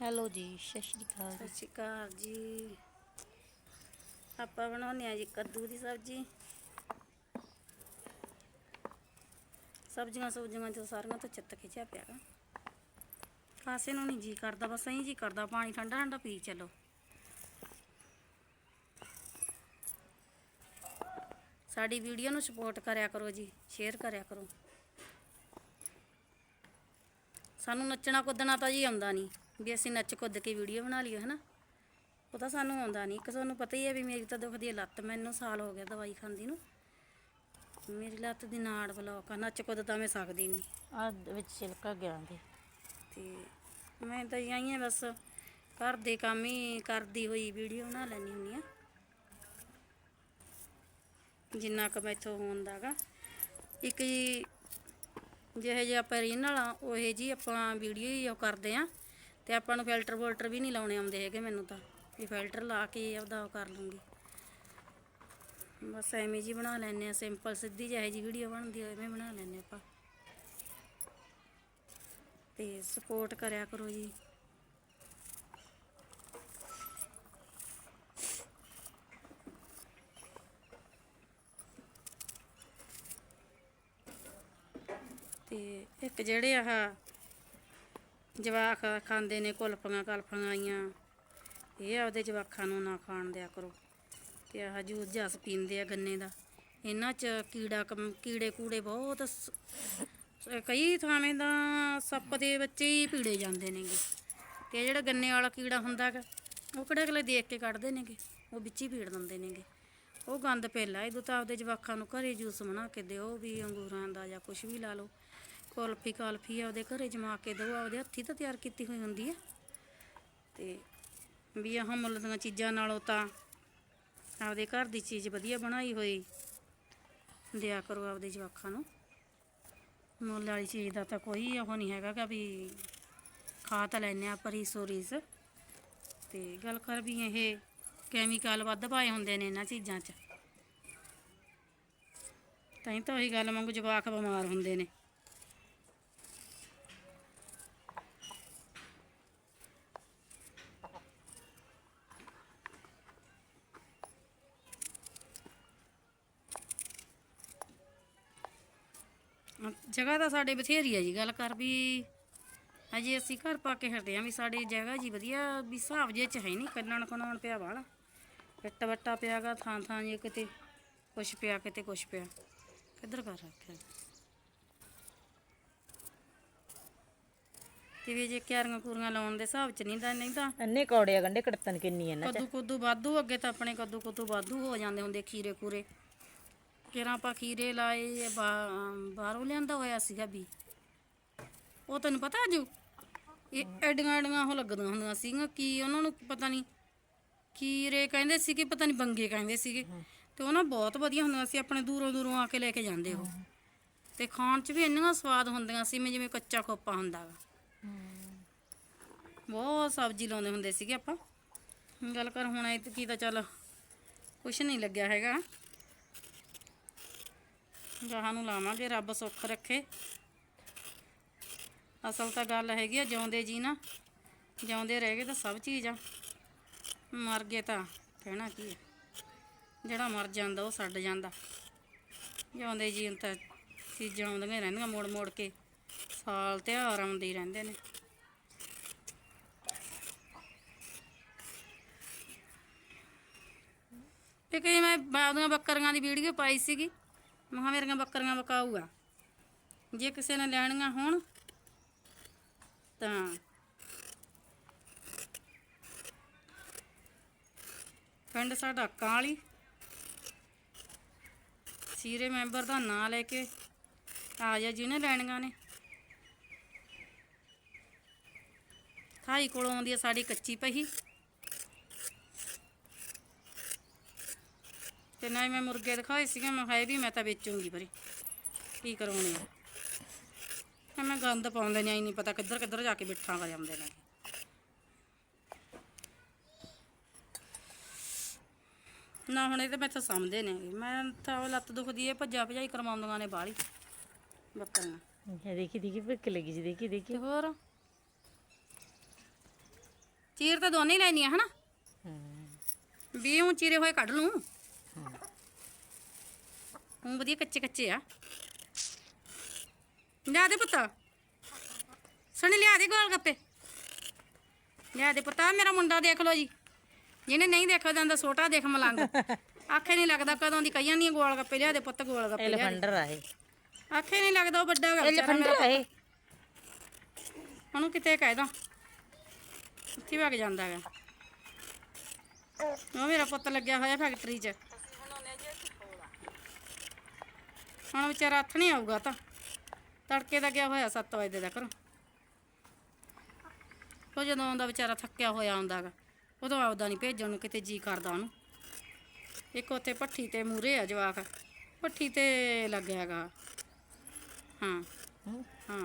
Hello ਜੀ, ਸਤਿ ਸ਼੍ਰੀ ਅਕਾਲ ਸਤਿ ਸ਼੍ਰੀ ਅਕਾਲ ਜੀ। ਆਪਾਂ ਬਣਾਉਂਦੇ ਆ ਜੀ ਕੱਦੂ ਦੀ ਸਬਜ਼ੀ। ਸਬਜ਼ੀਆਂ ਸਬਜ਼ੀਆਂ ਚ ਸਾਰੀਆਂ ਤੋਂ ਚਿੱਤ ਖਿਚਿਆ ਪਿਆ ਗਾ। ਖਾਸੇ ਨੂੰ ਨਹੀਂ ਜੀ ਕਰਦਾ, ਬਸ ਐਂ ਜੀ ਕਰਦਾ, ਪਾਣੀ ਠੰਡਾ ਠੰਡਾ ਪੀ ਚੱਲੋ। ਸਾਡੀ ਵੀਡੀਓ ਨੂੰ ਸਪੋਰਟ ਕਰਿਆ ਕਰੋ ਜੀ ਸ਼ੇਅਰ ਕਰਿਆ ਕਰੋ। ਸਾਨੂੰ ਨੱਚਣਾ ਕੁੱਦਣਾ ਤਾਂ ਜੀ ਆਉਂਦਾ ਨਹੀਂ। ਵੀ ਅਸੀਂ ਨੱਚ ਕੁੱਦ ਕੇ ਵੀਡੀਓ ਬਣਾ ਲਈਏ ਹਨਾ? ਉਹ ਤਾਂ ਸਾਨੂੰ ਆਉਂਦਾ ਨਹੀਂ। ਕਿ ਤੁਹਾਨੂੰ ਪਤਾ ਹੀ ਹੈ ਵੀ ਮੇਰੀ ਤਾਂ ਦੁਖਦੀ ਹੈ ਲੱਤ ਮੈਨੂੰ ਸਾਲ ਹੋ ਗਿਆ ਦਵਾਈ ਖਾਂਦੀ ਨੂੰ। ਮੇਰੀ ਲੱਤ ਦੀ ਨਾੜ ਬਲੌਕ ਆ ਨੱਚ ਕੁੱਦ ਤਾਂ ਮੈਂ ਸਕਦੀ ਨਹੀਂ। ਆ ਵਿੱਚ ਛਿਲਕਾ ਗਿਆ ਦੇ ਤੇ ਮੈਂ ਤਾਂ ਆਈ ਹਾਂ ਬਸ ਘਰ ਦੇ ਕੰਮ ਹੀ ਕਰਦੀ ਹੋਈ ਵੀਡੀਓ ਬਣਾ ਲੈਣੀ ਹੁੰਦੀ ਆ। ਜਿੰਨਾ ਕੁ ਮੈਥੋਂ ਹੁੰਦਾਗਾ ਇੱਕ ਜੀ ਜਿਹੇ ਜੇ ਆਪਾਂ ਰੀਨਲ ਆ ਉਹੇ ਜੀ ਆਪਾਂ ਵੀਡੀਓ ਹੀ ਉਹ ਕਰਦੇ ਆ। ਤੇ ਆਪਾਂ ਨੂੰ ਫਿਲਟਰ ਵੋਲਟਰ ਵੀ ਨਹੀਂ ਲਾਉਣੇ ਆਉਂਦੇ ਹੈਗੇ ਮੈਨੂੰ ਤਾਂ। ਵੀ ਫਿਲਟਰ ਲਾ ਕੇ ਆਪਦਾ ਉਹ ਕਰ ਲੂੰਗੀ। ਬਸ ਐਵੇਂ ਜੀ ਬਣਾ ਲੈਣੇ ਆ ਸਿੰਪਲ ਸਿੱਧੀ ਜਿਹੇ ਜੀ ਵੀਡੀਓ ਬਣਦੀ ਹੋਵੇ ਐਵੇਂ ਬਣਾ ਲੈਣੇ ਆਪਾਂ। ਤੇ ਸਪੋਰਟ ਕਰਿਆ ਕਰੋ ਜੀ। ਤੇ ਇੱਕ ਜਿਹੜੇ ਆਹ ਜਵਾਕ ਖਾਂਦੇ ਨੇ, ਕੁਲਫੀਆਂ, ਕਲਫੀਆਂ ਆਈਆਂ। ਇਹ ਆਪਦੇ ਜਵਾਕਾਂ ਨੂੰ ਨਾ ਖਾਣ ਦਿਆ ਕਰੋ। ਤੇ ਆਹ ਜੂਸ ਜਸ ਪੀਂਦੇ ਆ ਗੰਨੇ ਦਾ। ਇਹਨਾਂ 'ਚ ਕੀੜਾ ਕਮ- ਕੀੜੇ ਕੂੜੇ ਬਹੁਤ ਸ- ਕਈ ਥਾਵੇਂ ਦਾ ਸੱਪ ਦੇ ਬੱਚੇ ਹੀ ਪੀੜੇ ਜਾਂਦੇ ਨੇਗੇ। ਤੇ ਜਿਹੜਾ ਗੰਨੇ ਵਾਲਾ ਕੀੜਾ ਹੁੰਦਾ ਗਾ ਉਹ ਕਿਹੜਾ ਅਗਲੇ ਦੇਖ ਕੇ ਕੱਢਦੇ ਨੇਗੇ? ਉਹ ਵਿੱਚ ਹੀ ਪੀੜ ਦਿੰਦੇ ਨੇਗੇ। ਉਹ ਗੰਦ ਪਹਿਲਾ ਇਹਦੋਂ ਤਾਂ ਆਪਦੇ ਜਵਾਕਾਂ ਨੂੰ ਘਰੇ ਜੂਸ ਬਣਾ ਕੇ ਦਿਓ ਵੀ ਅੰਗੂਰਾਂ ਦਾ ਜਾਂ ਕੁਝ ਵੀ ਲਾ ਲਓ। ਕੁਲਫੀ ਕਾਲਫੀ ਆਪਦੇ ਘਰੇ ਜਮਾ ਕੇ ਦਿਓ ਆਪਦੇ ਹੱਥੀ ਤਾਂ ਤਿਆਰ ਕੀਤੀ ਹੋਈ ਹੁੰਦੀ ਹੈ ਤੇ ਵੀ ਆਹ ਮੁੱਲ ਦੀਆਂ ਚੀਜ਼ਾਂ ਨਾਲੋਂ ਤਾਂ ਆਪਦੇ ਘਰ ਦੀ ਚੀਜ਼ ਵਧੀਆ ਬਣਾਈ ਹੋਈ। ਦਿਆ ਕਰੋ ਆਪਦੇ ਜਵਾਕਾਂ ਨੂੰ। ਮੁੱਲ ਵਾਲੀ ਚੀਜ਼ ਦਾ ਤਾਂ ਕੋਈ ਉਹ ਨਹੀਂ ਹੈਗਾ ਗਾ ਵੀ ਖਾ ਤਾਂ ਲੈਨੇ ਆ ਪਰੀ ਸੋਰੀਸ। ਤੇ ਗੱਲ ਕਰ ਵੀ ਇਹ ਕੈਮੀਕਲ ਵੱਧ ਪਾਏ ਹੁੰਦੇ ਨੇ ਇਹਨਾਂ ਚੀਜ਼ਾਂ 'ਚ। ਤਾਂ ਹੀ ਤਾਂ ਉਹੀ ਗੱਲ ਵਾਂਗੂ ਜਵਾਕ ਬਿਮਾਰ ਹੁੰਦੇ ਨੇ। ਜਗ੍ਹਾ ਤਾਂ ਸਾਡੇ ਬਥੇਰੀ ਹੈ ਜੀ ਗੱਲ ਕਰ ਵੀ ਅਜੇ ਅਸੀਂ ਘਰ ਪਾ ਕੇ ਹਟੇ ਆ ਵੀ ਸਾਡੀ ਜਗ੍ਹਾ ਜੀ ਵਧੀਆ ਵੀ ਹਿਸਾਬ ਜੇ ਚ ਹੈ ਨਹੀਂ ਕੱਲਣ ਖਣਾਉਣ ਪਿਆ ਵਾਲਾ। ਇੱਟ ਵੱਟਾ ਪਿਆਗਾ ਥਾਂ ਥਾਂ ਜੇ ਕਿਤੇ ਕੁਛ ਪਿਆ ਕਿਤੇ ਕੁਛ ਪਿਆ। ਕਿੱਧਰ ਕਰ ਰੱਖਿਆ? ਤੇ ਵੀ ਜੇ ਕਿਆਰੀਆਂ ਕੂਰੀਆਂ ਲਾਉਣ ਦੇ ਹਿਸਾਬ ਚ ਨਹੀਂ ਤਾਂ ਨਹੀਂ ਤਾਂ ਇੰਨੇ ਕੌੜੇ ਆ ਗੰਡੇ ਕੜਤਨ ਕਿੰਨੀ ਇਹਨਾਂ ਚ। ਕੱਦੂ ਕੁੱਦੂ ਵਾਧੂ ਅੱਗੇ ਤਾਂ ਆਪਣੇ ਕੱਦੂ ਕੁੱਦੂ ਵਾਧੂ ਹੋ ਜਾਂਦੇ ਹੁੰਦੇ ਖੀਰੇ ਕੂਰੇ ਕਿਰਾਂ ਆਪਾਂ ਖੀਰੇ ਲਾਏ ਬਾ- ਬਾਹਰੋਂ ਲਿਆਂਦਾ ਹੋਇਆ ਸੀਗਾ ਵੀ ਉਹ ਤੈਨੂੰ ਪਤਾ ਅਜੂ? ਇਹ ਐਡੀਆਂ ਐਡੀਆਂ ਉਹ ਲੱਗਦੀਆਂ ਹੁੰਦੀਆਂ ਸੀਗੀਆਂ, ਕੀ ਉਹਨਾਂ ਨੂੰ ਪਤਾ ਨਹੀਂ। ਖੀਰੇ ਕਹਿੰਦੇ ਸੀਗੇ, ਪਤਾ ਨਹੀਂ ਬੰਗੇ ਕਹਿੰਦੇ ਸੀਗੇ। ਤੇ ਉਹ ਨਾ ਬਹੁਤ ਵਧੀਆ ਹੁੰਦੀਆਂ ਸੀ, ਆਪਣੇ ਦੂਰੋਂ ਦੂਰੋਂ ਆ ਕੇ ਲੈ ਕੇ ਜਾਂਦੇ ਉਹ। ਤੇ ਖਾਣ 'ਚ ਵੀ ਇੰਨੀਆਂ ਸਵਾਦ ਹੁੰਦੀਆਂ ਸੀ ਜਿਵੇਂ ਜਿਵੇਂ ਕੱਚਾ ਖੋਪਾ ਹੁੰਦਾ ਵਾ। ਬਹੁਤ ਸਬਜ਼ੀ ਲਾਉਂਦੇ ਹੁੰਦੇ ਸੀਗੇ ਆਪਾਂ। ਗੱਲ ਕਰ, ਹੁਣ ਇਹ ਕੀ ਤਾਂ ਚੱਲ, ਕੁਛ ਨਹੀਂ ਲੱਗਿਆ ਹੈਗਾ। ਗਾਹਾਂ ਨੂੰ ਲਾਵਾਂਗੇ, ਰੱਬ ਸੁੱਖ ਰੱਖੇ। ਅਸਲ ਤਾਂ ਗੱਲ ਹੈਗੀ ਆ, ਜਿਉਂਦੇ ਜੀ ਨਾ, ਜਿਉਂਦੇ ਰਹਿ ਗਏ ਤਾਂ ਸਭ ਚੀਜ਼ ਆ। ਮਰ ਗਏ ਤਾਂ ਕਹਿਣਾ ਕੀ ਹੈ ਜਿਹੜਾ ਮਰ ਜਾਂਦਾ ਉਹ ਛੱਡ ਜਾਂਦਾ। ਜਿਉਂਦੇ ਜੀ ਤਾਂ ਚੀਜ਼ਾਂ ਆਉਂਦੀਆਂ ਰਹਿੰਦੀਆਂ ਮੋੜ ਮੋੜ ਕੇ, ਸਾਲ ਤਿਉਹਾਰ ਆਉਂਦੇ ਰਹਿੰਦੇ ਨੇ। ਤੇ ਕਈ ਮੈਂ ਬਾਦੀਆਂ ਬੱਕਰੀਆਂ ਦੀ ਵੀਡੀਓ ਪਾਈ ਸੀਗੀ। ਮੈਂ ਮੇਰੀਆਂ ਬੱਕਰੀਆਂ ਬਕਾਊਗਾ ਜੇ ਕਿਸੇ ਨੇ ਲੈਣੀਆਂ ਹੋਣ, ਤਾਂ ਪਿੰਡ ਸਾਡਾ ਕਾਲੀ। ਸੀਰੇ ਮੈਂਬਰ ਦਾ ਨਾਂ ਲੈ ਕੇ ਆ ਜਾ ਜਿਹਨੇ ਲੈਣੀਆਂ ਨੇ। ਖਾਈ ਕੋਲੋਂ ਆਉਂਦੀ ਹੈ ਸਾਡੀ ਕੱਚੀ ਪਹੀ। ਤੇ ਨਾ ਮੈਂ ਮੁਰਗੇ ਦਿਖਾਏ ਸੀਗੇ ਮੈਂ ਖਾਏ ਵੀ ਮੈਂ ਤਾਂ ਵੇਚੂੰਗੀ ਪਰੇ। ਕੀ ਕਰਾਉਣੇ ਆ? ਮੈਂ ਗੰਦ ਪਾਉਂਦੇ ਨੇ ਨਹੀਂ ਪਤਾ ਕਿੱਧਰ ਕਿੱਧਰ ਜਾ ਕੇ ਬਿੱਠਾਂ ਕਰ ਜਾਂਦੇ ਨੇ। ਨਾ ਹੁਣ ਇਹ ਤੇ ਮੈਥੋਂ ਸਮਝਦੇ ਨੇ। ਮੈਂ ਤਾਂ ਉਹ ਲੱਤ ਦੁਖਦੀ ਹੈ ਭੱਜਾ ਭਜਾਈ ਕਰਵਾਉਂਦੀਆਂ ਨੇ ਬਾਹਲੀ। ਬੱਕਰੀਆਂ। ਇਹ ਦੇਖੀ ਦੇਖੀ ਭੁੱਖ ਲੱਗੀ ਜੀ ਦੇਖੀ ਦੇਖੀ। ਹੋਰ? ਚੀਰ ਤਾਂ ਦੋਨੇ ਹੀ ਲੈਣੀਆਂ ਹਨਾ? ਹੂੰ। ਵੀ ਉਹ ਚੀਰੇ ਹੋਏ ਕੱਢ ਲੂੰ। ਉਹ ਵਧੀਆ ਕੱਚੇ ਕੱਚੇ ਆ। ਲਿਆ ਦੇ ਪੁੱਤ। ਸਣੀ ਲਿਆ ਦੇ ਗੋਲ ਗੱਪੇ ਲਿਆ ਦੇ ਪੁੱਤ ਮੇਰਾ ਮੁੰਡਾ ਦੇਖ ਲਓ ਜੀ। ਜਿਹਨੇ ਨਹੀਂ ਦੇਖਿਆ ਜਾਂਦਾ ਛੋਟਾ ਦੇਖ ਮਲੰਗ। ਆਖੇ ਨਹੀਂ ਲੱਗਦਾ ਕਦੋਂ ਦੀ ਕਈਆਂ ਦੀਆਂ ਗੋਲ ਗੱਪੇ ਲਿਆ ਦੇ ਪੁੱਤ ਗੋਲ ਗੱਪੇ ਲਿਆ ਦੇ। ਆ ਇਹ। ਆਖੇ ਨਹੀਂ ਲੱਗਦਾ ਉਹ ਵੱਡਾ ਐਲੀਫੈਂਡਰ ਮੇਰਾ। ਆ ਇਹ। ਉਹਨੂੰ ਕਿਤੇ ਕਹਿ ਦਾਂ। ਉੱਥੇ ਵਗ ਜਾਂਦਾ ਹੈਗਾ। ਉਹ ਮੇਰਾ ਪੁੱਤ ਲੱਗਿਆ ਹੋਇਆ ਫੈਕਟਰੀ 'ਚ। ਹੁਣ ਵਿਚਾਰਾ ਹੱਥ ਨਹੀਂ ਆਊਗਾ ਤਾਂ। ਤੜਕੇ ਦਾ ਗਿਆ ਹੋਇਆ? 7 ਵਜੇ ਦਾ ਕਰੋ ਉਹ ਜਦੋਂ ਆਉਂਦਾ ਵਿਚਾਰਾ ਥੱਕਿਆ ਹੋਇਆ ਆਉਂਦਾਗਾ। ਉਦੋਂ ਆਪਦਾ ਨਹੀਂ ਭੇਜਣ ਨੂੰ, ਕਿਤੇ ਜੀ ਕਰਦਾ ਉਹਨੂੰ। ਇੱਕ ਉੱਥੇ ਪੱਠੀ ਤੇ ਮੂਰੇ ਆ ਜਵਾਕ। ਪੱਠੀ ਤੇ ਲੱਗਿਆ ਹੈਗਾ। ਹਾਂ। ਹਾਂ।